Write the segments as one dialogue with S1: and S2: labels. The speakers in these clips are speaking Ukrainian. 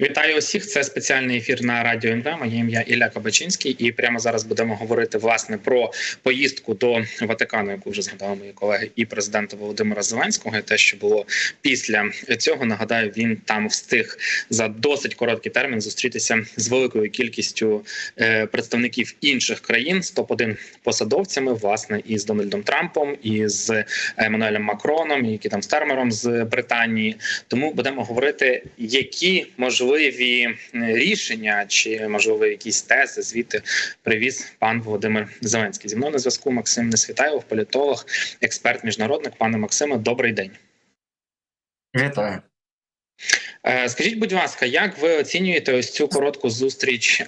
S1: Вітаю усіх. Це спеціальний ефір на радіо НВ. Моє ім'я Ілля Кабачинський, і прямо зараз будемо говорити власне про поїздку до Ватикану, яку вже згадали мої колеги, і президента Володимира Зеленського. І те, що було після цього, нагадаю, він там встиг за досить короткий термін зустрітися з великою кількістю е, представників інших країн з топ-1 посадовцями, власне, і з Дональдом Трампом, і з Еммануелем Макроном, і Кітом Стармером з Британії. Тому будемо говорити, які можливі е, рішення чи можливо якісь тези звідти привіз пан Володимир Зеленський. Зі мною на зв'язку Максим Несвітайлов, політолог, експерт, міжнародник. Пане Максиме, добрий день.
S2: Вітаю.
S1: Е, Скажіть, будь ласка, як ви оцінюєте ось цю коротку зустріч е,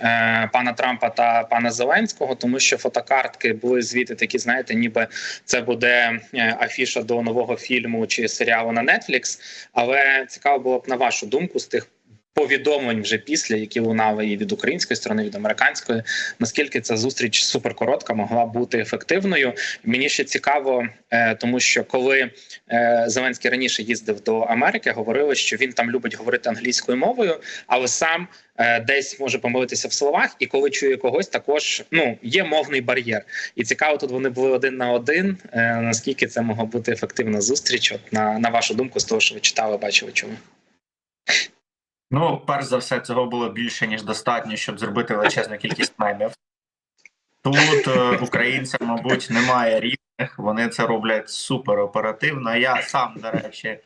S1: пана Трампа та пана Зеленського? Тому що фотокартки були звідти такі, знаєте, ніби це буде афіша до нового фільму чи серіалу на Netflix. Але цікаво було б на вашу думку з тих повідомлень вже після, які лунали і від української сторони, від американської, наскільки ця зустріч суперкоротка могла бути ефективною. Мені ще цікаво, е, тому що коли е, Зеленський раніше їздив до Америки, говорили, що він там любить говорити англійською мовою, але сам е, десь може помилитися в словах, і коли чує когось, також ну є мовний бар'єр. І цікаво, тут вони були один на один. Наскільки це могла бути ефективна зустріч? От на, на вашу думку, з того, що ви читали, бачили, чули.
S2: Ну, перш за все, цього було більше ніж достатньо, щоб зробити величезну кількість мемів. Тут е, українцям, мабуть, немає рівних. Вони це роблять супер оперативно. Я сам, до речі,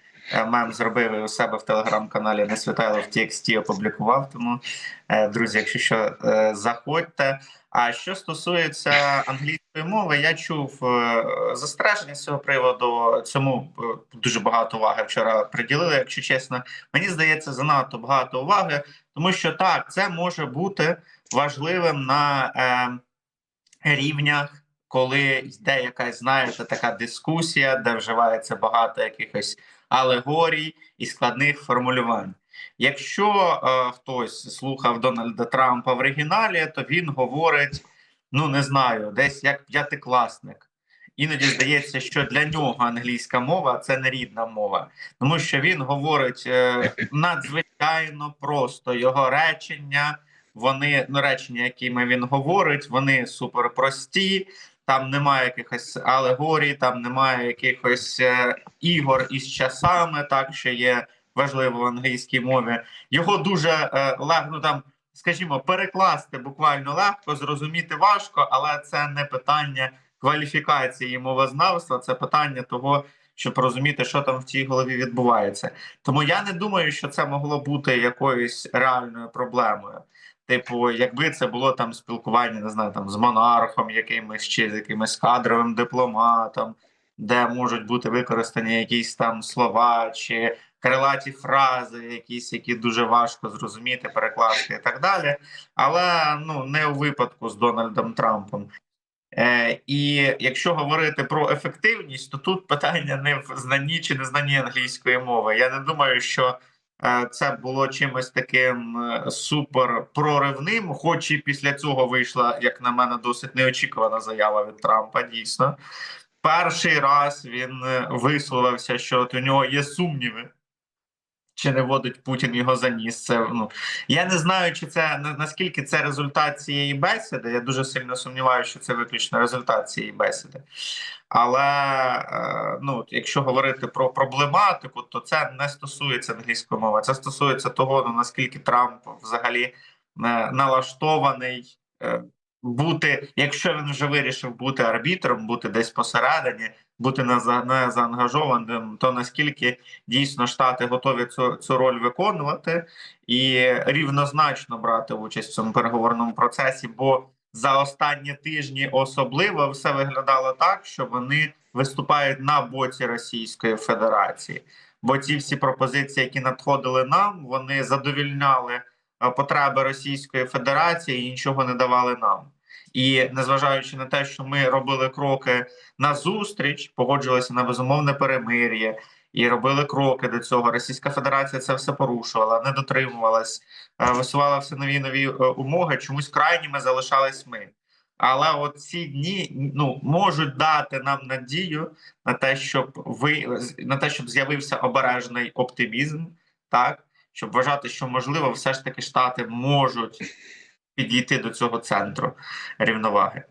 S2: мем зробив і у себе в телеграм-каналі Несвітайло в TXT опублікував. Тому, е, друзі, якщо що, е, заходьте. А що стосується англійської мови, я чув е, застереження з цього приводу. Цьому е, дуже багато уваги вчора приділили, якщо чесно. Мені здається, занадто багато уваги, тому що так, це може бути важливим на е, рівнях, коли йде якась, знаєте, така дискусія, де вживається багато якихось алегорій і складних формулювань. Якщо е, хтось слухав Дональда Трампа в оригіналі, то він говорить: ну не знаю, десь як п'ятикласник. Іноді здається, що для нього англійська мова це не рідна мова, тому що він говорить е, надзвичайно просто його речення. Вони ну речення, якими він говорить, вони супер прості. Там немає якихось алегорій, там немає якихось е, ігор із часами, так що є важливо в англійській мові. Його дуже е, ну, там, скажімо, перекласти буквально легко, зрозуміти важко, але це не питання кваліфікації мовознавства, це питання того, щоб розуміти, що там в цій голові відбувається. Тому я не думаю, що це могло бути якоюсь реальною проблемою. Типу, якби це було там спілкування, не знаю, там з монархом, якимось чи з якимось кадровим дипломатом, де можуть бути використані якісь там слова чи крилаті фрази, якісь, які дуже важко зрозуміти, перекласти і так далі. Але ну не у випадку з Дональдом Трампом. Е, І якщо говорити про ефективність, то тут питання не в знанні чи незнанні англійської мови. Я не думаю, що е, це було чимось таким е, супер проривним, хоч і після цього вийшла, як на мене, досить неочікувана заява від Трампа. Дійсно, перший раз він висловився, що от у нього є сумніви. Чи не водить Путін його за ніс? Це ну я не знаю, чи це на- наскільки це результат цієї бесіди. Я дуже сильно сумніваюся, що це виключно результат цієї бесіди. Але е, ну, якщо говорити про проблематику, то це не стосується англійської мови. Це стосується того, ну наскільки Трамп взагалі е, налаштований е, бути, якщо він вже вирішив бути арбітром, бути десь посередині, бути не, за, не заангажованим, то наскільки дійсно штати готові цю, цю роль виконувати і рівнозначно брати участь в цьому переговорному процесі, бо за останні тижні особливо все виглядало так, що вони виступають на боці Російської Федерації. Бо ці всі пропозиції, які надходили нам, вони задовільняли потреби Російської Федерації і нічого не давали нам. І незважаючи на те, що ми робили кроки на зустріч, погоджувалися на безумовне перемир'я і робили кроки до цього. Російська Федерація це все порушувала, не дотримувалась, е, висувала все нові нові е, умови. Чомусь крайніми залишались ми. Але от ці дні ну можуть дати нам надію на те, щоб ви на те, щоб з'явився обережний оптимізм, так щоб вважати, що можливо, все ж таки штати можуть підійти до цього центру рівноваги.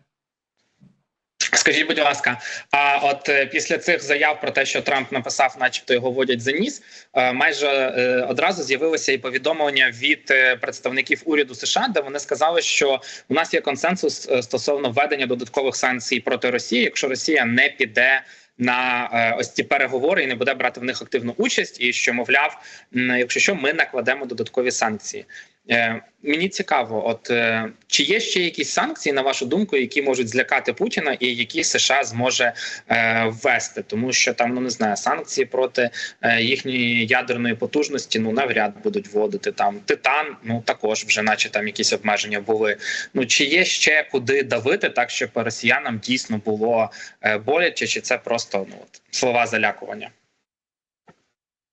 S1: Скажіть, будь ласка, а от е, після цих заяв про те, що Трамп написав, начебто його водять за ніс, е, майже е, одразу з'явилося і повідомлення від представників уряду США, де вони сказали, що у нас є консенсус стосовно введення додаткових санкцій проти Росії, якщо Росія не піде. На ось ці переговори і не буде брати в них активну участь, і що мовляв, якщо що, ми накладемо додаткові санкції. Е, мені цікаво, от е, чи є ще якісь санкції, на вашу думку, які можуть злякати Путіна, і які США зможе е, ввести, тому що там ну не знаю, санкції проти е, їхньої ядерної потужності ну навряд будуть вводити там титан. Ну також вже, наче там якісь обмеження були. Ну чи є ще куди давити, так щоб росіянам дійсно було е, боляче, чи це просто ну от, слова залякування?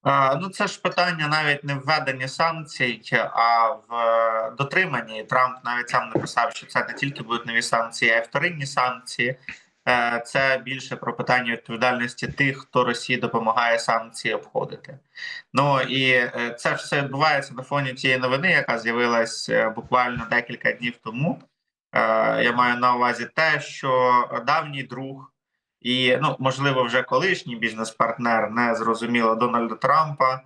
S2: А, Ну, це ж питання навіть не введення санкцій, а в е, дотриманні. Трамп навіть сам написав, що це не тільки будуть нові санкції, а й вторинні санкції. Е, Це більше про питання відповідальності тих, хто Росії допомагає санкції обходити. Ну і е, це все відбувається на фоні тієї новини, яка з'явилась е, буквально декілька днів тому. Е, Я маю на увазі те, що давній друг. І ну можливо, вже колишній бізнес-партнер не зрозуміло Дональда Трампа.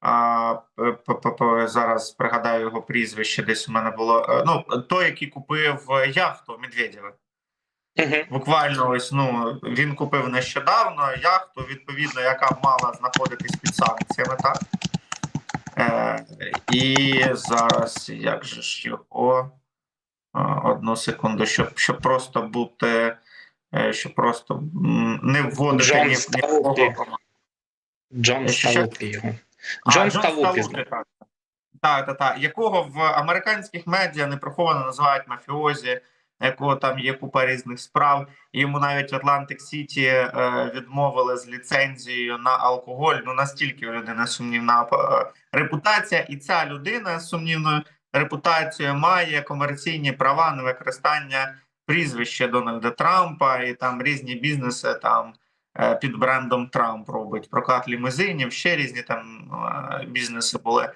S2: А п- п- п- зараз пригадаю його прізвище. Десь у мене було е, ну той, який купив яхту Медведєва.
S1: Угу.
S2: Буквально ось ну він купив нещодавно яхту, відповідно, яка мала знаходитись під санкціями, так е, і зараз як же ж його Е, одну секунду, щоб, щоб просто бути, е, щоб просто не вводити
S1: Джон
S2: ні, ні в кого.
S1: Джон Сталупі його.
S2: А,
S1: Джон
S2: Джон
S1: Сталупі.
S2: Сталупі, так. Так, так, так. Якого в американських медіа неприховано називають мафіозі, якого там є купа різних справ. Йому навіть в Атлантик Сіті е, відмовили з ліцензією на алкоголь. Ну настільки у людини сумнівна е, репутація, і ця людина з сумнівною репутацією має комерційні права на використання прізвища Дональда Трампа і там різні бізнеси там е, під брендом Трамп робить прокат лімузинів, ще різні там е, бізнеси були.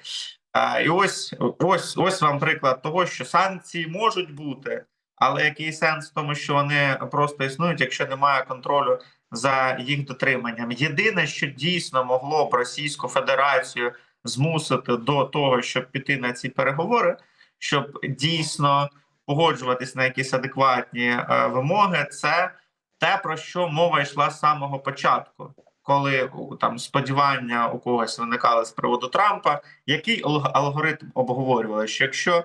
S2: Е, І ось ось ось вам приклад того, що санкції можуть бути, але який сенс в тому, що вони просто існують, якщо немає контролю за їх дотриманням. Єдине, що дійсно могло б Російську Федерацію змусити до того, щоб піти на ці переговори, щоб дійсно погоджуватись на якісь адекватні е, вимоги, це те, про що мова йшла з самого початку, коли там сподівання у когось виникали з приводу Трампа, який алгоритм обговорювали, що якщо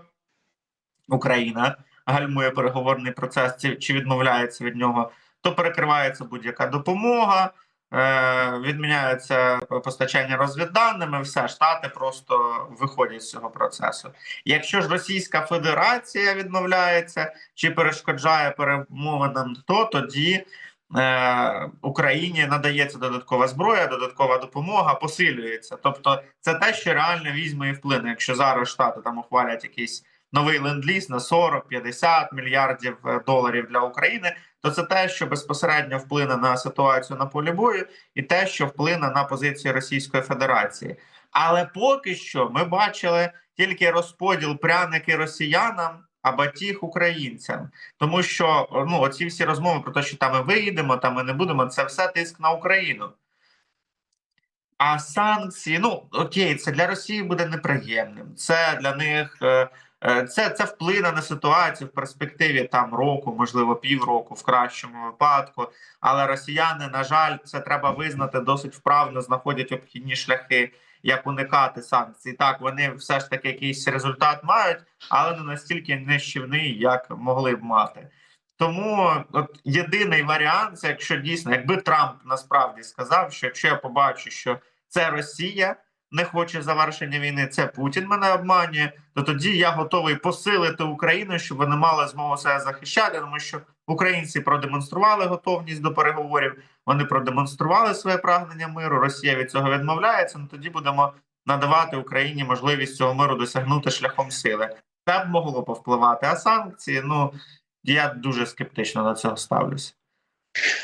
S2: Україна гальмує переговорний процес чи- відмовляється від нього, то перекривається будь-яка допомога. Е, відміняється постачання розвідданими, все штати просто виходять з цього процесу. Якщо ж Російська Федерація відмовляється чи перешкоджає перемовинам, то тоді е, Україні надається додаткова зброя, додаткова допомога посилюється. Тобто, це те, що реально візьме і вплине. Якщо зараз штати там ухвалять якийсь новий ленд-ліз на 40-50 мільярдів е, доларів для України, то це те, що безпосередньо вплине на ситуацію на полі бою, і те, що вплине на позиції Російської Федерації. Але поки що ми бачили тільки розподіл пряники росіянам. А батіг українцям, тому що ну оці всі розмови про те, що там ми виїдемо, там ми не будемо, це все тиск на Україну. А санкції, ну окей, це для Росії буде неприємним. Це для них е, це, це вплине на ситуацію в перспективі там року, можливо, півроку, в кращому випадку. Але росіяни, на жаль, це треба визнати досить вправно, знаходять обхідні шляхи, як уникати санкцій. Так, вони все ж таки якийсь результат мають, але не настільки нищівний, як могли б мати. Тому от єдиний варіант, це якщо дійсно, якби Трамп насправді сказав, що якщо я побачу, що це Росія не хоче завершення війни, це Путін мене обманює, то тоді я готовий посилити Україну, щоб вони мали змогу себе захищати, тому що українці продемонстрували готовність до переговорів, вони продемонстрували своє прагнення миру. Росія від цього відмовляється. Ну тоді будемо надавати Україні можливість цього миру досягнути шляхом сили. Це б могло повпливати. А санкції, ну я дуже скептично до цього ставлюся.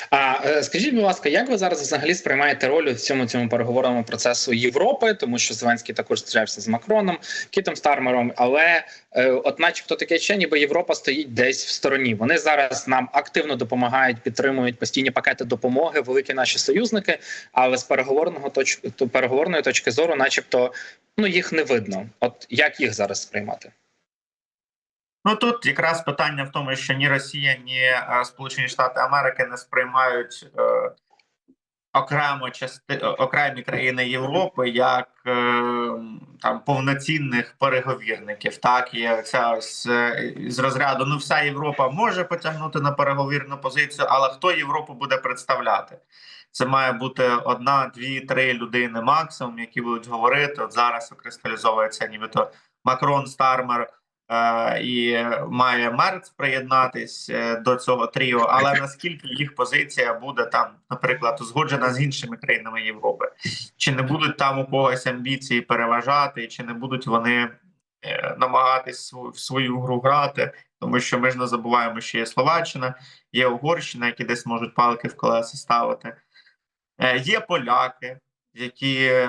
S1: А е, скажіть, будь ласка, як ви зараз взагалі сприймаєте роль у всьому цьому переговорному процесу Європи, тому що Зеленський також зустрічався з Макроном, Кітом Стармером, але е, от, начебто, таке ще, ніби Європа стоїть десь в стороні. Вони зараз нам активно допомагають, підтримують постійні пакети допомоги, великі наші союзники. Але з переговорного точки то переговорної точки зору, начебто, ну їх не видно. От як їх зараз сприймати?
S2: Ну тут якраз питання в тому, що ні Росія, ні е, Сполучені Штати Америки не сприймають е, окремо части окремі країни Європи як е, там повноцінних переговірників. Так є ця ось е, з розряду. Ну, вся Європа може потягнути на переговірну позицію, але хто Європу буде представляти? Це має бути одна, дві, три людини максимум, які будуть говорити. От зараз викристалізовується нібито Макрон, Стармер. Е, і має Мерц приєднатись е, до цього тріо, але наскільки їх позиція буде там, наприклад, узгоджена з іншими країнами Європи, чи не будуть там у когось амбіції переважати, чи не будуть вони е, намагатись в свою гру грати, тому що ми ж не забуваємо, що є Словаччина, є Угорщина, які десь можуть палки в колеса ставити. Є поляки, які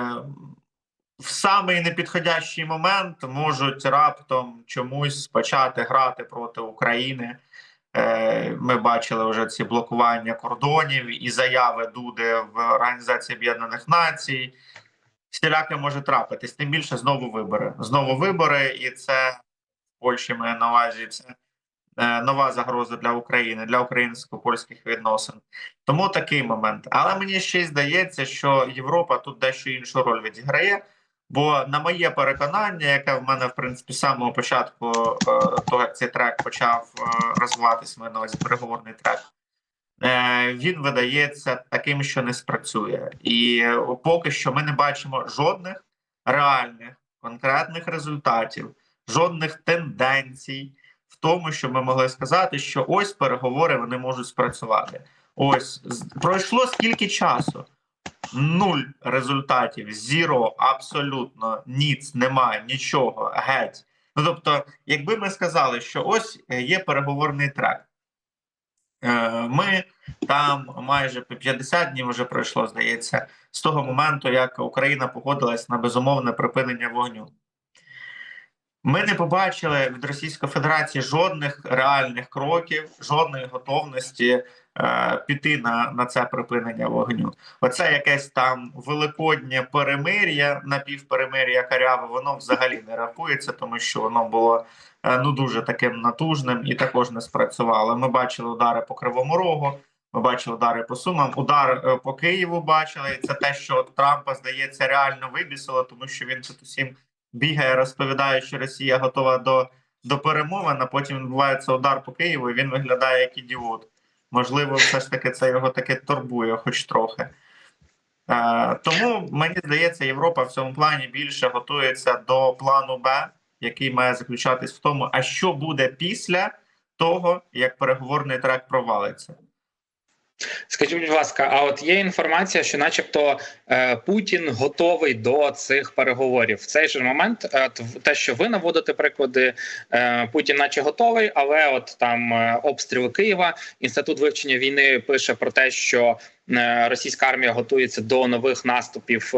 S2: в самий непідходящий момент можуть раптом чомусь почати грати проти України. Е, Ми бачили вже ці блокування кордонів і заяви Дуди в Організації Об'єднаних Націй. Всіляке може трапитись. Тим більше знову вибори. Знову вибори, і це в Польщі має на увазі це е, нова загроза для України, для українсько-польських відносин. Тому такий момент. Але мені ще й здається, що Європа тут дещо іншу роль відіграє. Бо на моє переконання, яке в мене в принципі самого початку е, того, як цей трек почав е, розвиватися, мене ось переговорний трек, е, він видається таким, що не спрацює, і поки що ми не бачимо жодних реальних конкретних результатів, жодних тенденцій в тому, що ми могли сказати, що ось переговори вони можуть спрацювати. Ось пройшло скільки часу нуль результатів, зіро, абсолютно ніц, немає, нічого, геть. Ну тобто, якби ми сказали, що ось е, є переговорний трек, е, ми там майже 50 днів вже пройшло, здається, з того моменту, як Україна погодилась на безумовне припинення вогню. Ми не побачили від Російської Федерації жодних реальних кроків, жодної готовності е, піти на, на це припинення вогню. Оце якесь там великоднє перемир'я, напівперемир'я каряве, воно взагалі не рахується, тому що воно було е, ну дуже таким натужним і також не спрацювало. Ми бачили удари по Кривому Рогу. Ми бачили удари по Сумам, удар е, по Києву бачили. Це те, що Трампа здається реально вибісило, тому що він тут усім бігає, розповідає, що Росія готова до, до перемовин, а потім відбувається удар по Києву, і він виглядає як ідіот. Можливо, все ж таки це його таки турбує, хоч трохи. Е, тому мені здається, Європа в цьому плані більше готується до плану Б, який має заключатись в тому, а що буде після того, як переговорний трек провалиться.
S1: Скажіть, будь ласка, а от є інформація, що, начебто, е, Путін готовий до цих переговорів в цей же момент. е, те, що ви наводите приклади, е, Путін, наче готовий, але от там обстріли Києва, інститут вивчення війни пише про те, що російська армія готується до нових наступів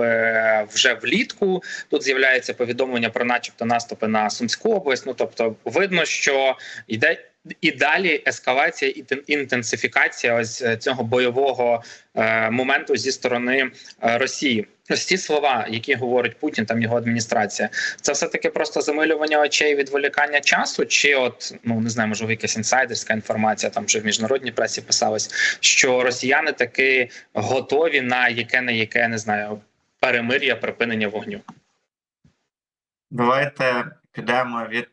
S1: вже влітку. Тут з'являється повідомлення про, начебто, наступи на Сумську область. Ну тобто, видно, що йде і далі ескалація і тен- інтенсифікація ось е, цього бойового е, моменту зі сторони е, Росії. Ось ці слова, які говорить Путін, там його адміністрація, це все таки просто замилювання очей, відволікання часу, чи от ну не знаю, можливо, якась інсайдерська інформація, там вже в міжнародній пресі писалось, що росіяни таки готові на яке не яке не знаю перемир'я, припинення вогню.
S2: Давайте підемо від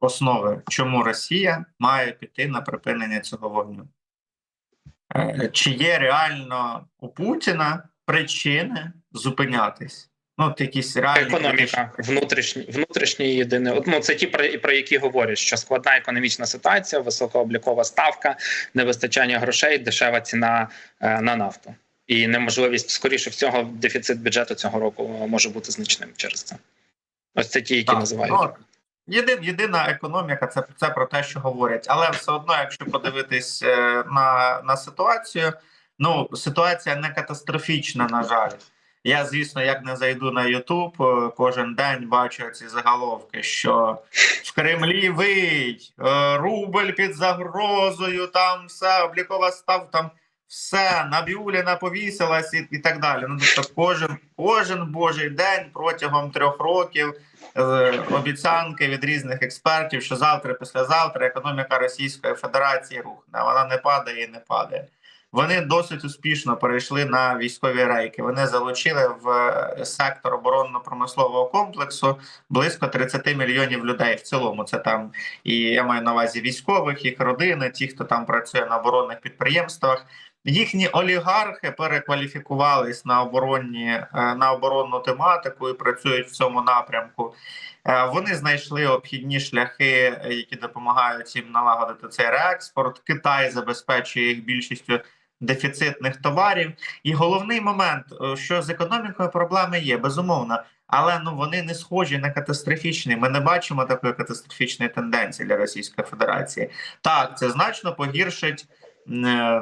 S2: основи, чому Росія має піти на припинення цього вогню. Е, чи є реально у Путіна причини зупинятись? Ну, от якісь реальні
S1: Економіка, внутрішні внутрішні єдине. От, ну, це ті, про, про які говорять, що складна економічна ситуація, високооблікова ставка, невистачання грошей, дешева ціна е, на нафту. І неможливість, скоріше всього, дефіцит бюджету цього року може бути значним через це. Ось це ті, які
S2: Так,
S1: називають.
S2: ну, Єдин, єдина економіка це, це про те, що говорять. Але все одно, якщо подивитись е, на, на ситуацію, ну ситуація не катастрофічна, на жаль. Я, звісно, як не зайду на Ютуб, е, кожен день бачу ці заголовки, що в Кремлі вий, е, рубль під загрозою, там все, облікова став, там все, Набіуліна повісилась і, і так далі. Ну, тобто кожен, кожен божий день протягом трьох років е, обіцянки від різних експертів, що завтра, післязавтра економіка Російської Федерації рухне. Вона не падає і не падає. Вони досить успішно перейшли на військові рейки. Вони залучили в е, сектор оборонно-промислового комплексу близько 30 мільйонів людей. В цілому це там і я маю на увазі військових, їх родини, ті, хто там працює на оборонних підприємствах. Їхні олігархи перекваліфікувались на оборонні е, на оборонну тематику і працюють в цьому напрямку. Е, Вони знайшли обхідні шляхи, які допомагають їм налагодити цей реекспорт. Китай забезпечує їх більшістю дефіцитних товарів. І головний момент, е, що з економікою проблеми є, безумовно. Але ну вони не схожі на катастрофічні. Ми не бачимо такої катастрофічної тенденції для Російської Федерації. Так, це значно погіршить,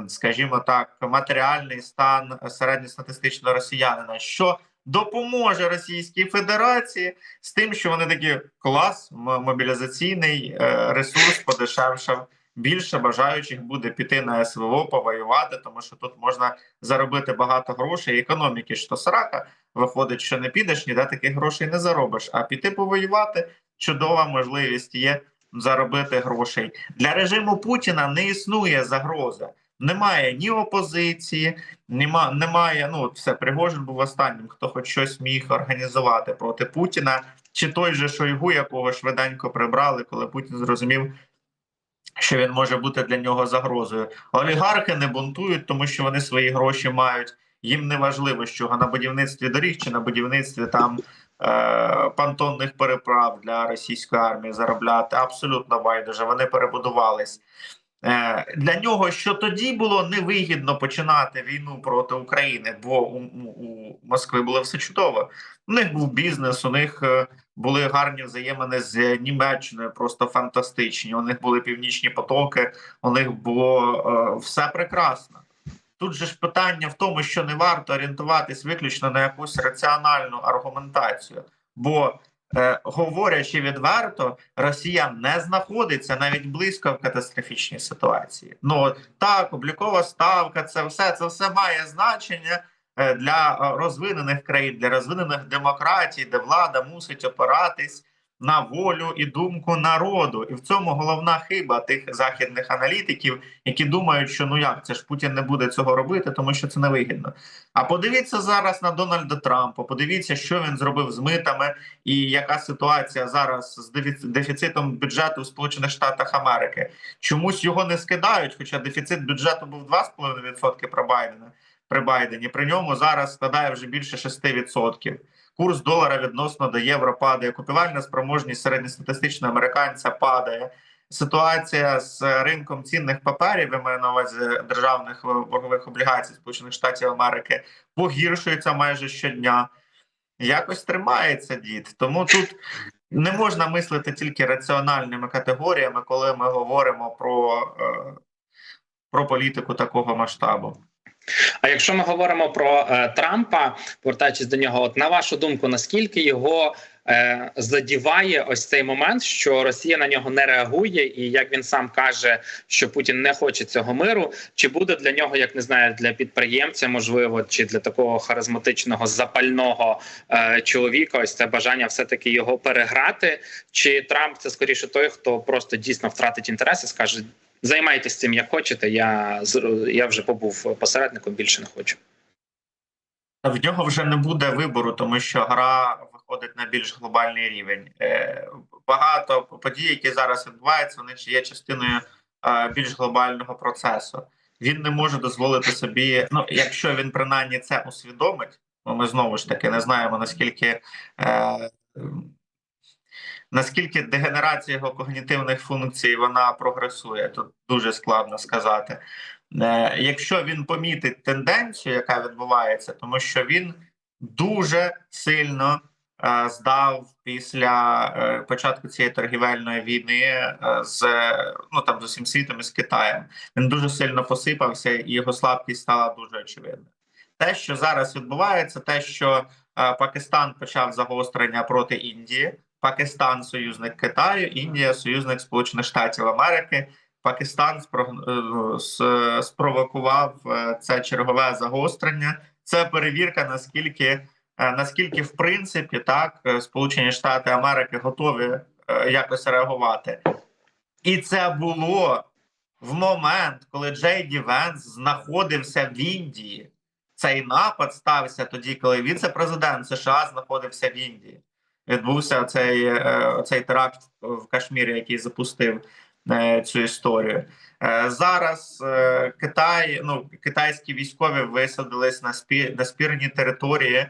S2: скажімо так, матеріальний стан середньостатистичного росіянина, що допоможе Російській Федерації з тим, що вони такі клас, мобілізаційний е, ресурс подешевшав. Більше бажаючих буде піти на СВО, повоювати, тому що тут можна заробити багато грошей. Економіки то срака виходить, що не підеш, ніде таких грошей не заробиш. А піти повоювати чудова можливість є заробити грошей для режиму Путіна. Не існує загроза. Немає ні опозиції, нема, немає. Ну все Пригожин був останнім, хто хоч щось міг організувати проти Путіна, чи той же Шойгу, якого швиденько прибрали, коли Путін зрозумів, що він може бути для нього загрозою. Олігархи не бунтують, тому що вони свої гроші мають. Їм не важливо, що на будівництві доріг чи на будівництві там е, понтонних переправ для російської армії заробляти. Абсолютно байдуже. Вони перебудувались. Е, для нього що тоді було невигідно починати війну проти України, бо у, у, Москви було все чудово. У них був бізнес, у них е, були гарні взаємини з Німеччиною, просто фантастичні. У них були північні потоки, у них було все прекрасно. Тут же ж питання в тому, що не варто орієнтуватись виключно на якусь раціональну аргументацію, бо Е, говорячи відверто, Росія не знаходиться навіть близько в катастрофічній ситуації. Ну так, облікова ставка, це все це все має значення е, для е, розвинених країн, для розвинених демократій, де влада мусить опиратись на волю і думку народу. І в цьому головна хиба тих західних аналітиків, які думають, що ну як це ж Путін не буде цього робити, тому що це невигідно. А подивіться зараз на Дональда Трампа. Подивіться, що він зробив з митами, і яка ситуація зараз з дефіц- дефіцитом бюджету в Сполучених Штатах Америки. Чомусь його не скидають, хоча дефіцит бюджету був 2,5% при Байдена. При Байдені при ньому зараз складає вже більше 6%. Курс долара відносно до євро падає. Купівельна спроможність середньостатистичного американця падає. Ситуація з ринком цінних паперів, я маю на увазі державних боргових облігацій Сполучених Штатів Америки, погіршується майже щодня. Якось тримається дід. Тому тут не можна мислити тільки раціональними категоріями, коли ми говоримо про, е, про політику такого масштабу.
S1: А якщо ми говоримо про е, Трампа, повертаючись до нього, от на вашу думку, наскільки його е, задіває ось цей момент, що Росія на нього не реагує, і як він сам каже, що Путін не хоче цього миру, чи буде для нього, як не знаю, для підприємця, можливо, чи для такого харизматичного запального е, чоловіка, ось це бажання все таки його переграти? Чи Трамп це скоріше той, хто просто дійсно втратить інтерес і скаже. Займайтесь цим як хочете. Я я вже побув посередником, більше не хочу.
S2: В нього вже не буде вибору, тому що гра виходить на більш глобальний рівень. Е, Багато подій, які зараз відбуваються, вони є частиною е, більш глобального процесу. Він не може дозволити собі, ну якщо він принаймні це усвідомить, ми знову ж таки не знаємо наскільки. Е, Наскільки дегенерація його когнітивних функцій вона прогресує, тут дуже складно сказати. Е, Якщо він помітить тенденцію, яка відбувається, тому що він дуже сильно е, здав після е, початку цієї торгівельної війни з ну там з усім світом і з Китаєм. Він дуже сильно посипався, і його слабкість стала дуже очевидна. Те, що зараз відбувається, те, що Пакистан почав загострення проти Індії, Пакистан союзник Китаю, Індія союзник Сполучених Штатів Америки. Пакистан е, спровокував е, це чергове загострення. Це перевірка, наскільки е, наскільки в принципі так Сполучені Штати Америки готові якось реагувати, і це було в момент, коли Джей Ді Венс знаходився в Індії. Цей напад стався тоді, коли віце-президент США знаходився в Індії. Відбувся цей, е, цей теракт в Кашмірі, який запустив е, цю історію. Е, Зараз Китай, ну китайські військові висадились на спі, на спірній території,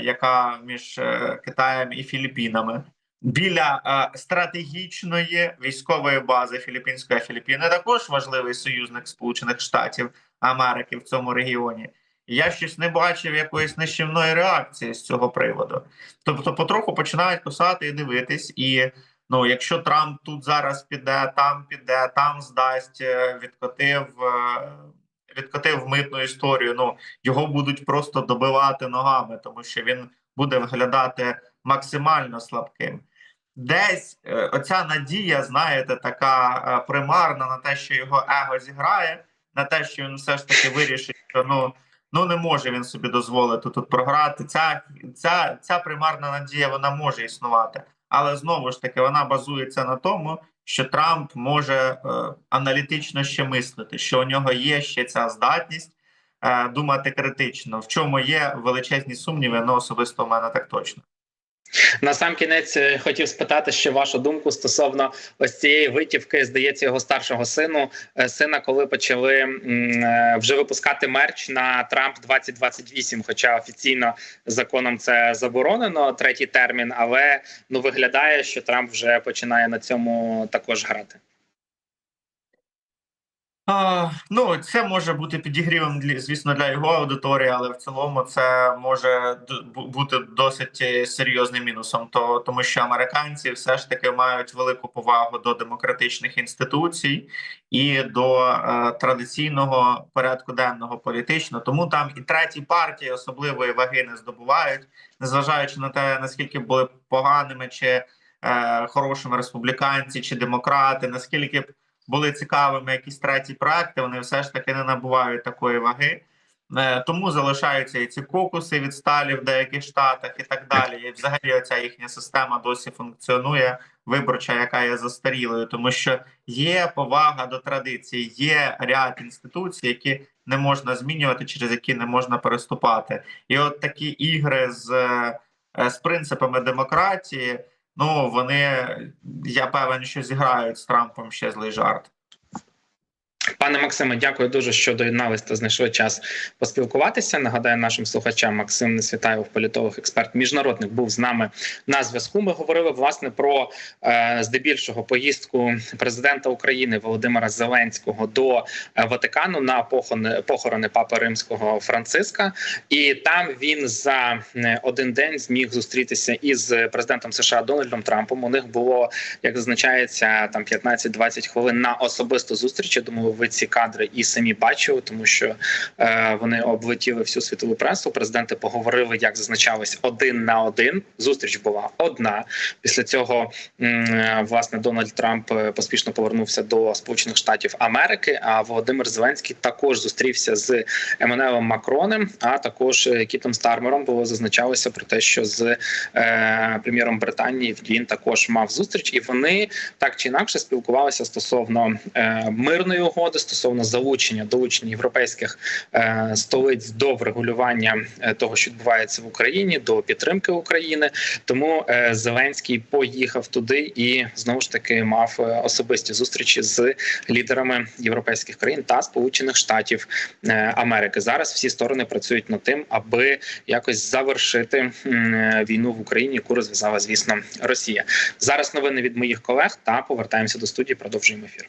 S2: яка між Китаєм і Філіппінами. Біля е, стратегічної військової бази Філіппінської Філіппіни також важливий союзник Сполучених Штатів Америки в цьому регіоні. Я щось не бачив якоїсь нищівної реакції з цього приводу. Тобто, потроху починають писати і дивитись. І ну, якщо Трамп тут зараз піде, там піде, там здасть, е, відкотив, е, відкотив митну історію. Ну його будуть просто добивати ногами, тому що він буде виглядати максимально слабким. Десь е, оця надія, знаєте, така примарна на те, що його его зіграє, на те, що він все ж таки вирішить, що ну ну не може він собі дозволити тут програти. Ця, ця, ця примарна надія вона може існувати, але знову ж таки вона базується на тому, що Трамп може е, аналітично ще мислити, що у нього є ще ця здатність е, думати критично, в чому є величезні сумніви, ну особисто у мене так точно.
S1: На сам кінець е, хотів спитати ще вашу думку стосовно ось цієї витівки, здається, його старшого сину. е, Сина, коли почали е, вже випускати мерч на Трамп 2028, Хоча офіційно законом це заборонено, третій термін, але ну виглядає, що Трамп вже починає на цьому також грати.
S2: А, ну, це може бути підігрівом звісно для його аудиторії, але в цілому це може бути досить е, серйозним мінусом. То тому, що американці все ж таки мають велику повагу до демократичних інституцій і до е, традиційного порядку денного політичного. Тому там і треті партії особливої ваги не здобувають, незважаючи на те, наскільки були поганими чи е, хорошими республіканці чи демократи, наскільки б були цікавими якісь треті проекти, вони все ж таки не набувають такої ваги. Е, Тому залишаються і ці кокуси від сталі в деяких штатах і так далі. І взагалі оця їхня система досі функціонує, виборча, яка є застарілою, тому що є повага до традицій, є ряд інституцій, які не можна змінювати, через які не можна переступати. І от такі ігри з, е, з принципами демократії. Ну вони я певен, що зіграють з Трампом ще злий жарт.
S1: Пане Максиме, дякую дуже, що доєднались та знайшли час поспілкуватися. Нагадаю нашим слухачам Максим Несвітаєв, політолог, експерт, міжнародник, був з нами на зв'язку. Ми говорили власне про е, здебільшого поїздку президента України Володимира Зеленського до е, Ватикану на похорони папи римського Франциска, і там він за е, один день зміг зустрітися із президентом США Дональдом Трампом. У них було як зазначається там 15-20 хвилин на особисту зустріч. Я думаю, ви ці кадри і самі бачили, тому що е, вони облетіли всю світову пресу. Президенти поговорили, як зазначалось, один на один. Зустріч була одна. Після цього е, власне Дональд Трамп е, поспішно повернувся до Сполучених Штатів Америки. А Володимир Зеленський також зустрівся з Еммануелем Макронем, а також е, Кітом Стармером. Було зазначалося про те, що з е, прем'єром Британії він також мав зустріч, і вони так чи інакше спілкувалися стосовно е, мирної угоди, стосовно залучення долучення європейських е, столиць до врегулювання е, того, що відбувається в Україні, до підтримки України. Тому е, Зеленський поїхав туди і знову ж таки мав особисті зустрічі з лідерами європейських країн та Сполучених Штатів Америки. Зараз всі сторони працюють над тим, аби якось завершити війну в Україні, яку розв'язала, звісно, Росія. Зараз новини від моїх колег та повертаємося до студії. Продовжуємо ефір.